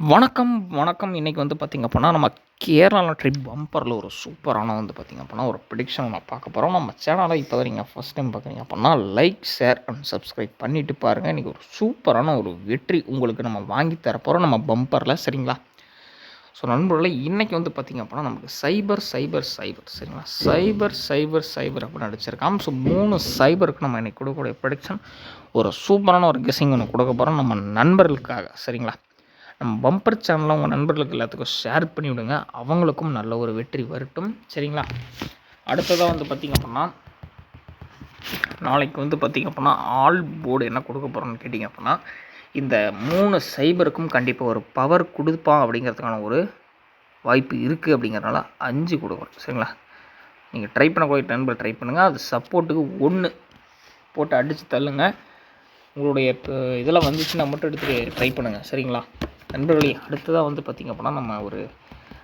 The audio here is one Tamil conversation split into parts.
வணக்கம் வணக்கம். இன்றைக்கி வந்து பார்த்திங்க அப்படின்னா நம்ம கேரளா ட்ரிப் பம்பரில் ஒரு சூப்பரான வந்து பார்த்திங்க அப்படின்னா ஒரு ப்ரிடிக்ஷன் நம்ம பார்க்க போகிறோம் நம்ம சேனலை இப்போ தான் நீங்கள் ஃபஸ்ட் டைம் பார்க்குறீங்க அப்படின்னா லைக் ஷேர் அண்ட் சப்ஸ்கிரைப் பண்ணிவிட்டு பாருங்கள் இன்றைக்கி ஒரு சூப்பரான ஒரு வெற்றி உங்களுக்கு நம்ம வாங்கி தரப்போகிறோம் நம்ம பம்பரில் சரிங்களா? ஸோ நண்பர்களே இன்றைக்கி வந்து பார்த்திங்க அப்படின்னா நமக்கு சைபர் சைபர் சைபர் சரிங்களா? சைபர் சைபர் சைபர் அப்படின்னு அடிச்சிருக்காம். ஸோ மூணு சைபருக்கு நம்ம இன்றைக்கி கொடுக்கக்கூடிய ப்ரொடிக்ஷன் ஒரு சூப்பரான ஒரு கெஸிங் ஒன்று கொடுக்க போகிறோம் நம்ம நண்பர்களுக்காக சரிங்களா? நம்ம பம்பர் சேனலில் உங்கள் நண்பர்களுக்கு எல்லாத்துக்கும் ஷேர் பண்ணி விடுங்க. அவங்களுக்கும் நல்ல ஒரு வெற்றி வரட்டும். சரிங்களா? அடுத்ததாக வந்து பார்த்திங்க அப்படின்னா நாளைக்கு வந்து பார்த்திங்க அப்படின்னா ஆல் போர்டு என்ன கொடுக்க போகிறோம்னு கேட்டிங்க அப்படின்னா இந்த மூணு சைபருக்கும் கண்டிப்பாக ஒரு பவர் கொடுப்பான் அப்படிங்கிறதுக்கான ஒரு வாய்ப்பு இருக்குது அப்படிங்கிறனால அஞ்சு கொடுக்குறோம் சரிங்களா? நீங்கள் ட்ரை பண்ணக்கூடிய நண்பர் ட்ரை பண்ணுங்கள் அது சப்போர்ட்டுக்கு ஒன்று போட்டு அடித்து தள்ளுங்க. உங்களுடைய இதில் வந்துச்சுன்னா மட்டும் எடுத்து ட்ரை பண்ணுங்கள் சரிங்களா? நண்பர்களே அடுத்ததாக வந்து பார்த்திங்க அப்படின்னா நம்ம ஒரு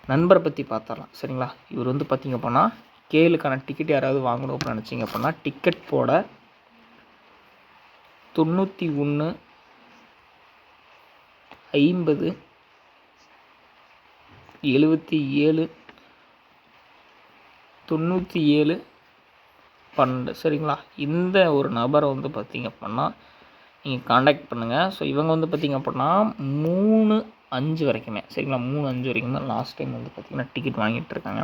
நண்பரை பற்றி பார்த்துடலாம் சரிங்களா? இவர் வந்து பார்த்திங்க அப்படின்னா கேளுக்கான டிக்கெட் யாராவது வாங்கணும் அப்படின்னு நினச்சிங்க அப்படின்னா டிக்கெட் போட தொண்ணூற்றி ஒன்று ஐம்பது எழுபத்தி ஏழு தொண்ணூற்றி ஏழு பன்னெண்டு. சரிங்களா? இந்த ஒரு நபரை வந்து பார்த்திங்க அப்படின்னா நீங்கள் காண்டாக்ட் பண்ணுங்கள் ஸோ இவங்க வந்து பார்த்திங்க அப்படின்னா மூணு அஞ்சு வரைக்குமே சரிங்களா? மூணு அஞ்சு வரைக்கும் தான் லாஸ்ட் டைம் வந்து பார்த்திங்கன்னா டிக்கெட் வாங்கிட்டு இருக்காங்க.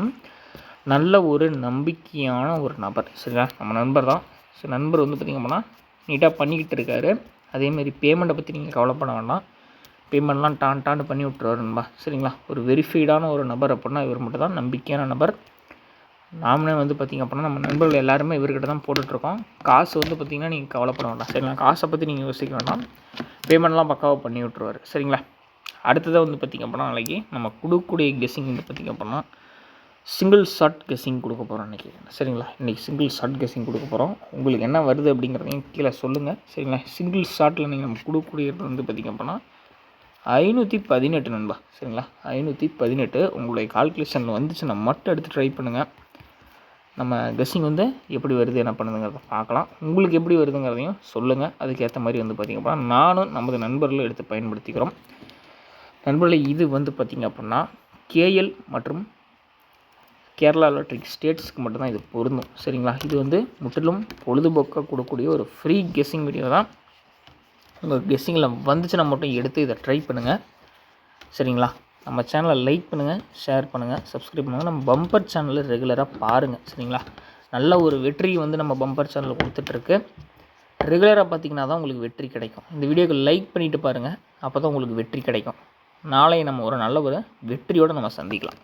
நல்ல ஒரு நம்பிக்கையான ஒரு நபர் சரிங்களா? நம்ம நண்பர் தான். ஸோ நண்பர் வந்து பார்த்திங்க அப்படின்னா நீட்டாக பண்ணிக்கிட்டு இருக்காரு. அதேமாரி பேமெண்ட்டை பற்றி நீங்கள் கவலைப்பட வேண்டாம். பேமெண்ட்லாம் டான் டான்னு பண்ணி விட்ருவாரு சரிங்களா? ஒரு வெரிஃபைடான ஒரு நபர் அப்படின்னா இவர் மட்டும் தான் நம்பிக்கையான நபர். நாமளே வந்து பார்த்திங்க அப்படின்னா நம்ம நண்பர்கள் எல்லாருமே இவர்கிட்ட தான் போட்டுட்ருக்கோம். காசு வந்து பார்த்திங்கன்னா நீங்கள் கவலைப்பட வேண்டாம். சரிங்களா? காசை பற்றி நீங்கள் யோசிக்க வேண்டாம். பேமெண்ட்லாம் பக்காவாக பண்ணி விட்ருவார் சரிங்களா? அடுத்ததாக வந்து பார்த்திங்க அப்படின்னா நாளைக்கு நம்ம கொடுக்கக்கூடிய கெஸ்ஸிங் வந்து பார்த்திங்க அப்படின்னா சிங்கிள் ஷார்ட் கெஸ்ஸிங் கொடுக்க போகிறோம் இன்றைக்கி சரிங்களா? இன்றைக்கி சிங்கிள் ஷார்ட் கெஸ்ஸிங் கொடுக்க போகிறோம் உங்களுக்கு என்ன வருது அப்படிங்கிறதையும் கீழே சொல்லுங்கள் சரிங்களா? சிங்கிள் ஷார்ட்டில் நீங்கள் நம்ம கொடுக்கக்கூடியது வந்து பார்த்திங்க அப்படின்னா ஐநூற்றி பதினெட்டு நண்பா. சரிங்களா? ஐநூற்றி பதினெட்டு. உங்களுடைய கால்குலேஷனில் வந்துச்சுன்னா மட்டும் எடுத்து ட்ரை பண்ணுங்கள் நம்ம கெஸ்ஸிங் வந்து எப்படி வருது என்ன பண்ணுதுங்கிறத பார்க்கலாம். உங்களுக்கு எப்படி வருதுங்கிறதையும் சொல்லுங்கள் அதுக்கேற்ற மாதிரி வந்து பார்த்திங்க அப்படின்னா நானும் நமது நண்பர்களும் எடுத்து பயன்படுத்திக்கிறோம். நண்பர்களை இது வந்து பார்த்திங்க அப்படின்னா கேஎல் மற்றும் கேரளா எலக்ட்ரிக் ஸ்டேட்ஸ்க்கு மட்டும்தான் இது பொருந்தும். சரிங்களா? இது வந்து முற்றிலும் பொழுதுபோக்காக கொடுக்கக்கூடிய ஒரு ஃப்ரீ கெஸ்ஸிங் வீடியோ தான். உங்கள் கெஸ்ஸிங்கில் வந்துச்சுன்னா மட்டும் எடுத்து இதை ட்ரை பண்ணுங்கள் சரிங்களா? நம்ம சேனலை லைக் பண்ணுங்கள் ஷேர் பண்ணுங்கள் சப்ஸ்கிரைப் பண்ணுங்கள் நம்ம பம்பர் சேனலில் ரெகுலராக பாருங்கள் சரிங்களா? நல்ல ஒரு வெற்றி வந்து நம்ம பம்பர் சேனலில் கொடுத்துட்ருக்கு ரெகுலராக பார்த்திங்கன்னா தான் உங்களுக்கு வெற்றி கிடைக்கும். இந்த வீடியோக்கு லைக் பண்ணிவிட்டு பாருங்கள் அப்போ தான் உங்களுக்கு வெற்றி கிடைக்கும். நாளை நம்ம ஒரு நல்ல ஒரு வெற்றியோடு நம்ம சந்திக்கலாம்.